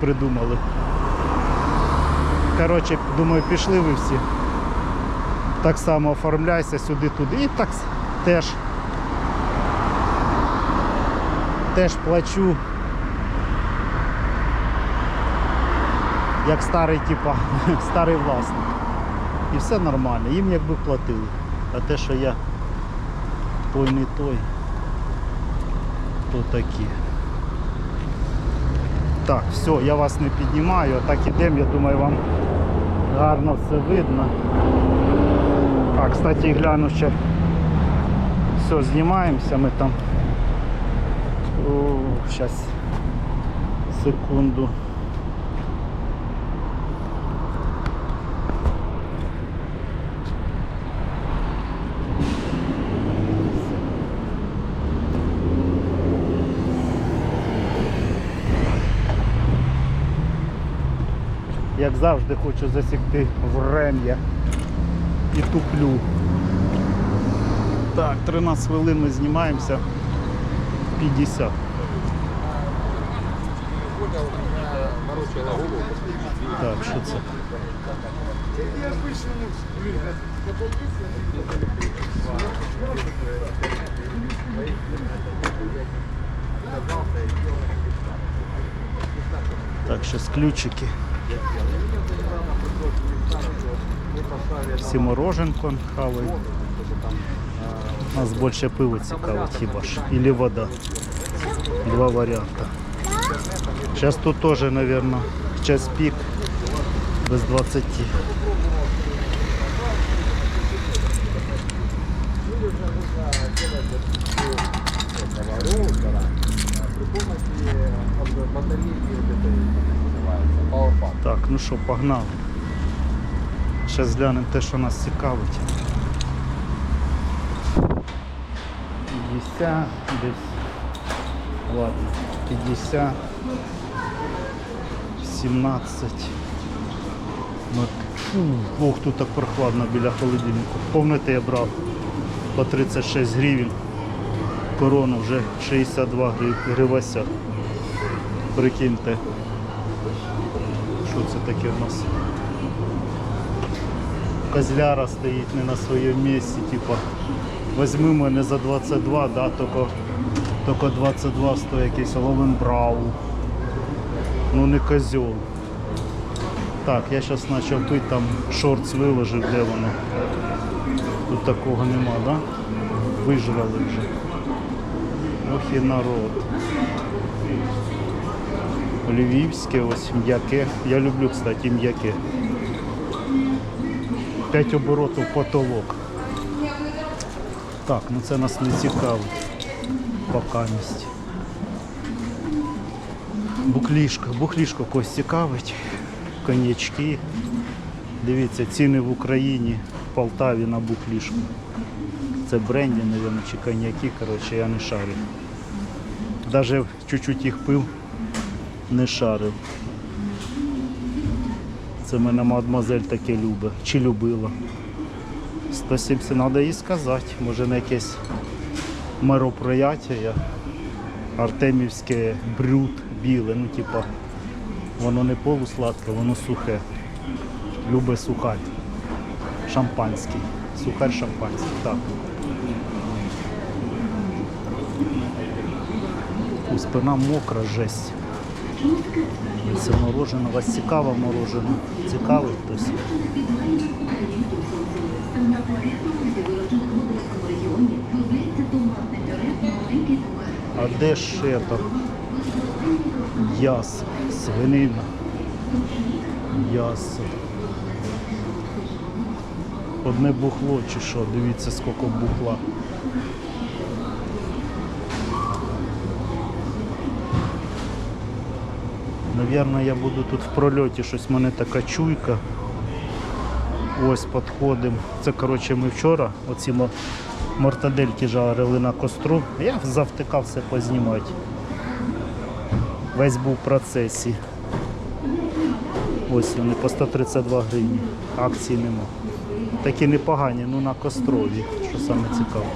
придумали. Коротше, думаю, пішли ви всі. Так само оформляйся сюди-туди. І так теж. Теж плачу. Як старий, типа, старий власник. І все нормально, їм якби платили. А те, що я той не той, то такі. Так, все, я вас не піднімаю, так ідемо, я думаю, вам гарно все видно. А, кстати, гляну ще. Все, знімаємося ми там. О, зараз. Секунду. Як завжди хочу засікти врем'я і туплю. Так, 13 хвилин ми знімаємося. 50. Так, що це? Так, зараз ключики. Всі мороженко хавають. Нас більше пиво цікавить хіба ж. Или вода. Два варіанти. Зараз тут теж, мабуть, час пік без 20. Так, ну що, погнали. Зараз глянемо те, що нас цікавить. 50 десь. Ладно, 50. 17. Ну, ох, тут так прохладно біля холодильника. Помните, я брав по 36 гривень. Корона вже 62 гривася. Прикиньте. Що це таке в нас? Козляра стоїть не на своєму місці, типа возьми мене за 22, да, тільки, тільки 22 стоїть якийсь Ловенбрау. Ну не козьол. Так, я зараз почав пити, там шортс виложив, де воно. Тут такого нема, да? Вижрали вже. Ох і народ. Львівське, ось м'яке. Я люблю, кстати, м'яке. 5 оборотів потолок. Так, ну це нас не цікавить. Покамість. Буклішка, буклішка когось цікавить. Коньячки. Дивіться, ціни в Україні, в Полтаві на буклішку. Це бренді, мабуть, чи коньяки, коротше, я не шарю. Навіть чуть-чуть їх пив, не шарив. Це мене мадемуазель таке любить. Чи любила. 170 треба їй сказати. Може на якесь мероприятие. Артемівське брюд біле, ну типа воно не полусладке, воно сухе. Любе сухарь. Шампанський. Сухарь шампанський. Так. Спина мокра, жесть. Це мороженое. Вас цікаво мороженое? Цікавий хтось? А де ще там? Яс, свинина. Ясо. Одне бухло чи що, дивіться скільки бухла. Наверное, я буду тут в прольоті, щось в мене така чуйка. Ось підходимо. Це коротше ми вчора оці мортадельки жарили на костру. Я завтикав все познімати. Весь був в процесі. Ось вони по 132 гривні. Акцій нема. Такі непогані, ну на кострові, що саме цікаво.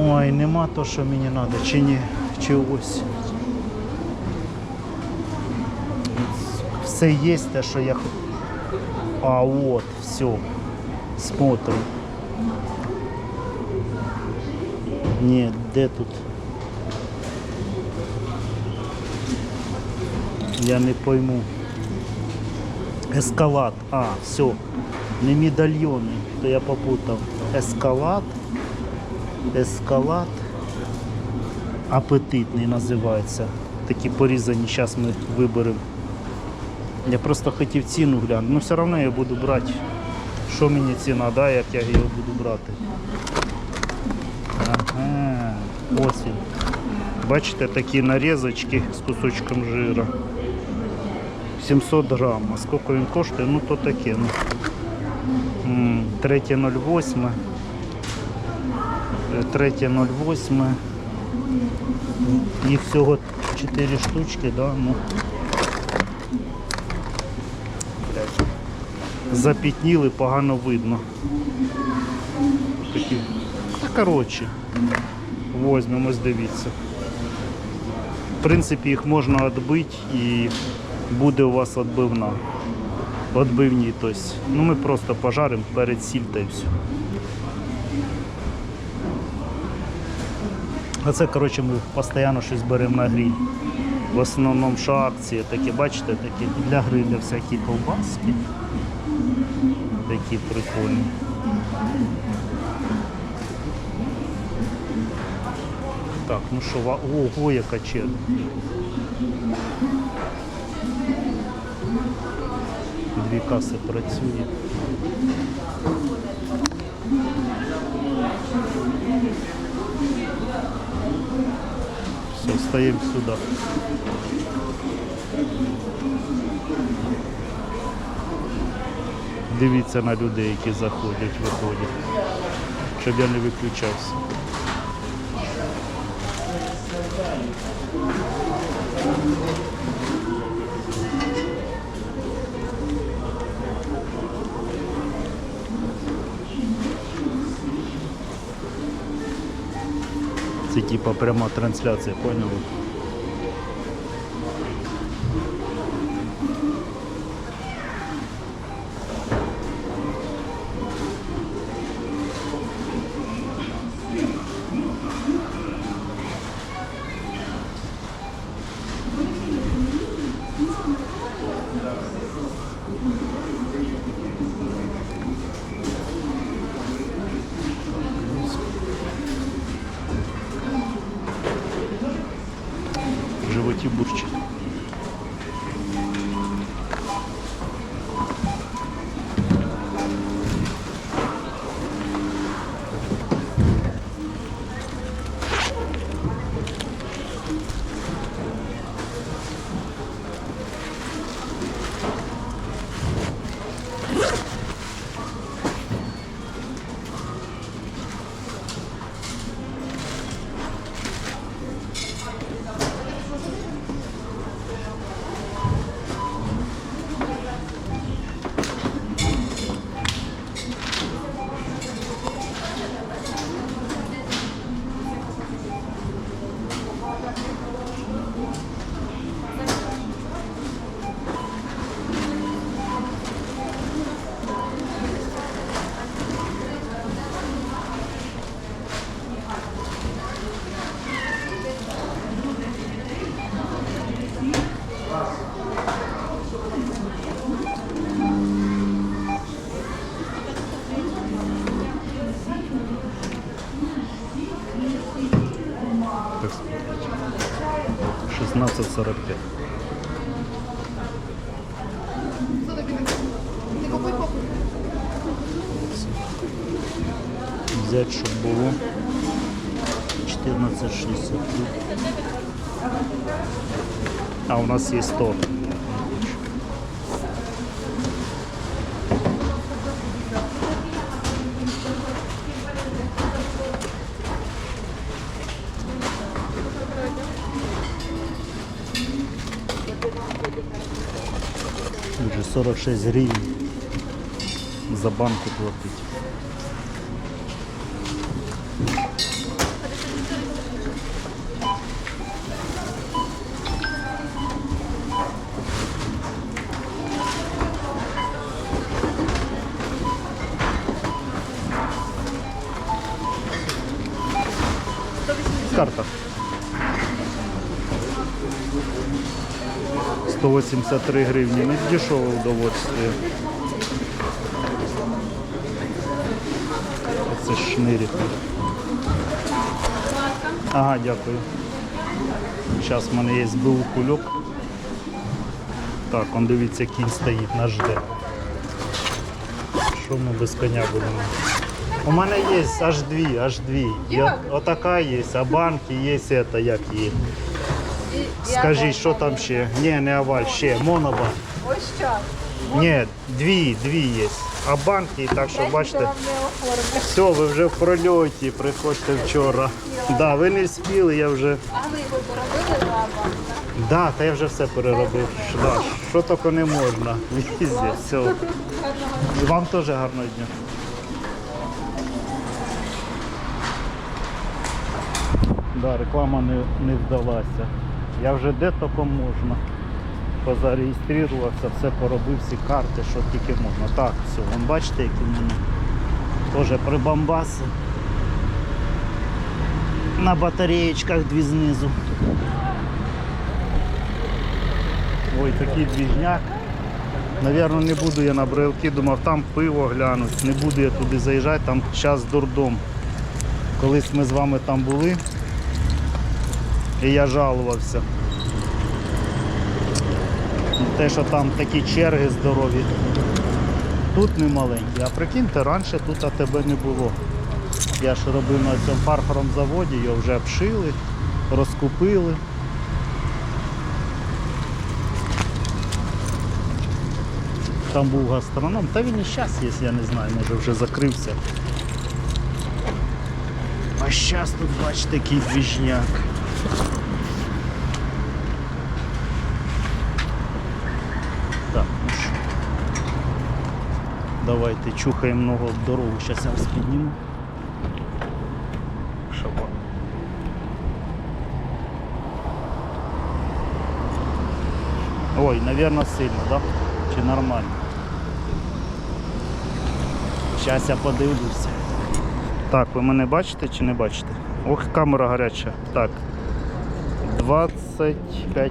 Ой, нема то, що мені треба, чи ні, чи ось. Все є те, що я А от, все. Смотрим. Ні, де тут? Я не пойму. Ескалат. А, все. Не медальйони, то я попутав. Ескалат. Ескалат. Апетитний називається. Такі порізані, зараз ми виберемо. Я просто хотів ціну глянути. Ну все одно я буду брати. Що мені ціна, да, як я його буду брати. Ага, ось він. Бачите, такі нарізочки з кусочком жира. 700 грам. А скільки він коштує? Ну то таке. Ну. 3.08. Е, 3.08. Їх всього 4 штучки, да? ну. Запітніли, погано видно. Такі. Та коротше. Возьмемо, дивіться. В принципі, їх можна відбити і буде у вас відбивна. Відбивні, тобто. Ну ми просто пожаримо перед сіль та. А це, коротше, ми постійно щось беремо на гриль. В основному що акції такі, бачите, такі для гриля всякі ковбаски. Такі прикольні. Так, ну що, ого, яка черга. Дві каси працює. Стаємо сюди. Дивіться на людей, які заходять, виходять, щоб я не виключався. Типа пряма трансляція, поняли? Животі бурчить. Смотрите. 16.45. Взять, щоб було 14.60. А у нас є 100. Вже 46 гривень за банку платить. 183 гривні. Ну, дешеве удовольствие. Це шнирик. Ага, дякую. Зараз в мене є БУ кульок. Так, он дивіться, кінь стоїть, нас жде. Що ми без коня будемо? У мене є аж дві, аж дві. Я, отака є, а банки є, це, як її. Скажіть, що там ще? Ні, не оваль, ще монобан. Ось час. Ні, дві, дві є. А банки, так що бачите. Все, ви вже в прольоті, приходьте вчора. Да, ви не спіли, я вже. А ви його поробили банка? Да, та я вже все переробив. Да, що тільки не можна. Візде, все. Вам теж гарного дня. Да, реклама не, не вдалася. Я вже де тільки можна. Позареєструвався, все поробив, всі карти, що тільки можна. Так, все, вон бачите, які в мене теж прибамбаси. На батареєчках дві знизу. Ой, такий двіжняк. Навірно, не буду я на брелки, думав, там пиво глянуть. Не буду я туди заїжджати, там час дурдом. Колись ми з вами там були і я жалувався. Те, що там такі черги здорові. Тут не маленькі, а прикиньте, раніше тут АТБ не було. Я ж робив на цьому фарфором заводі, його вже обшили, розкупили. Там був гастроном, та він і зараз є, я не знаю, може вже закрився. А зараз тут бачите який двіжняк. Так, ну що. Давайте чухаємо ногу об дорогу, зараз я вас підніму. Ой, наверное, сильно, да? Чи нормально? Зараз я подивлюся. Так, ви мене бачите чи не бачите? Ох, камера гаряча. Так. 25